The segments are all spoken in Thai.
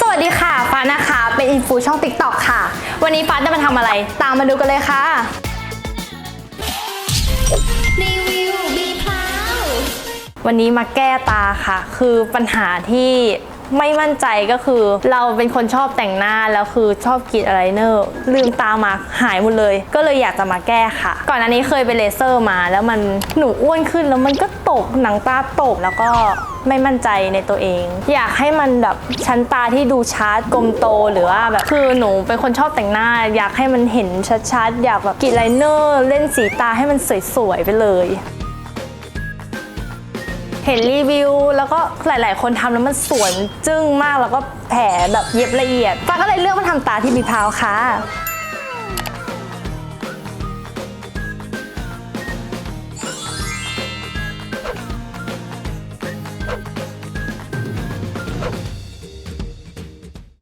สวัสดีค่ะ ฟ้านะคะ เป็นอินฟูช่อง TikTok ค่ะ วันนี้ฟ้าจะมาทำอะไร ตามมาดูกันเลยค่ะ รีวิวบีพลาววันนี้มาแก้ตาค่ะ คือปัญหาที่ ไม่มั่นใจก็คือ เราเป็นคนชอบแต่งหน้าแล้วคือชอบกรีดอะไรเนอร์ลืมตามาหายหมดเลย ก็เลยอยากจะมาแก้ค่ะ ก่อนอันนี้เคยไปเลเซอร์มาแล้วมันหนูอ้วนขึ้นแล้วมันก็ตกหนังตาตกแล้วก็ไม่มั่นใจในตัวเอง อยากให้มันแบบชั้นตาที่ดูชัดกลมโตหรือว่าแบบคือหนูเป็นคนชอบแต่งหน้า อยากให้มันเห็นชัดๆอยากแบบกรีดไลเนอร์ เล่นสีตาให้มันสวยๆไปเลย เห็นรีวิว แล้วก็หลาย ๆ คนทำแล้วมันสวยจึ้งมากแล้วก็แผลแบบเย็บละเอียดฟ้าก็เลยเลือกมาทำตาที่บีพาวค่ะ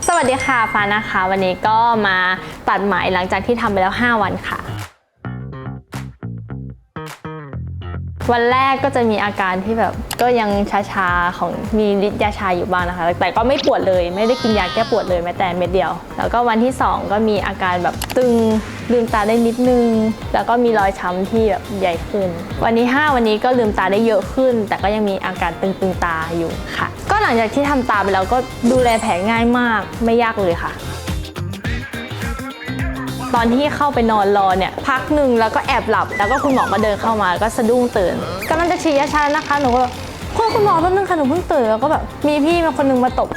สวัสดีค่ะฟ้านะคะ วันนี้ก็มาตัดไหมหลังจากที่ทำไปแล้ว 5 วันค่ะ วันแรกก็จะมีอาการที่แบบก็ยังชาๆของมีฤทธิ์ยาชาอยู่บ้างนะคะ แต่ก็ไม่ปวดเลย ไม่ได้กินยาแก้ปวดเลยแม้แต่เม็ดเดียว แล้วก็วันที่ 2 ก็มีอาการแบบตึงลืมตาได้นิดนึง แล้วก็มีรอยช้ำที่แบบใหญ่ขึ้น วันที่ 5 วันนี้ก็ลืมตาได้เยอะขึ้น แต่ก็ยังมีอาการตึงๆตาอยู่ค่ะ ก็หลังจากที่ทำตาไปแล้วก็ดูแลแผลง่ายมากไม่ยากเลยค่ะ ตอนที่เข้าไปนอนรอเนี่ยพักหนึ่งแล้วก็แอบหลับ แล้วก็คุณหมอก็เดินเข้ามาก็สะดุ้งตื่นกำลังจะฉีดยาชานะคะหนูก็แบบคุณคุณหมอแป๊บนึงค่ะหนูเพิ่งตื่นแล้วก็แบบมีพี่มาคนนึงมาตบ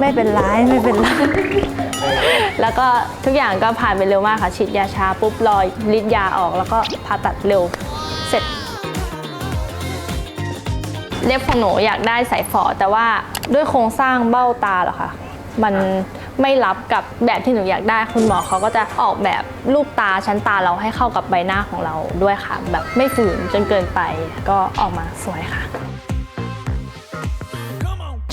ไม่เป็นไรไม่เป็นไรแล้วก็ทุกอย่างก็ผ่านไปเร็วมากค่ะฉีดยาชาปุ๊บรอฤทธิ์ยาออกแล้วก็ผ่าตัดเร็วเสร็จเล็บของหนูอยากได้สายฝอแต่ว่าด้วยโครงสร้างเบ้าตาเหรอคะ มันไม่รับกับแบบที่หนูอยากได้ คุณหมอเขาก็จะออกแบบลูกตาชั้นตาเราให้เข้ากับใบหน้าของเราด้วยค่ะ แบบไม่ฝืนจนเกินไปก็ออกมาสวยค่ะ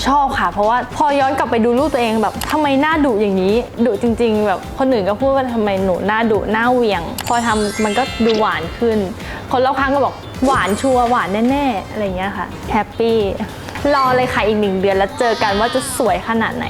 ชอบค่ะ เพราะว่าพอย้อนกลับไปดูรูปตัวเองแบบทำไมหน้าดุอย่างนี้ดุจริง ๆ แบบคนอื่นก็พูดว่าทำไมหนูหน้าดุหน้าเวียง พอทำมันก็ดูหวานขึ้น คนรอบข้างก็บอกหวานชัวร์หวานแน่ๆอะไรอย่างเงี้ยค่ะแฮปปี้รอเลยค่ะอีกหนึ่งเดือนแล้วเจอกันว่าจะสวยขนาดไหน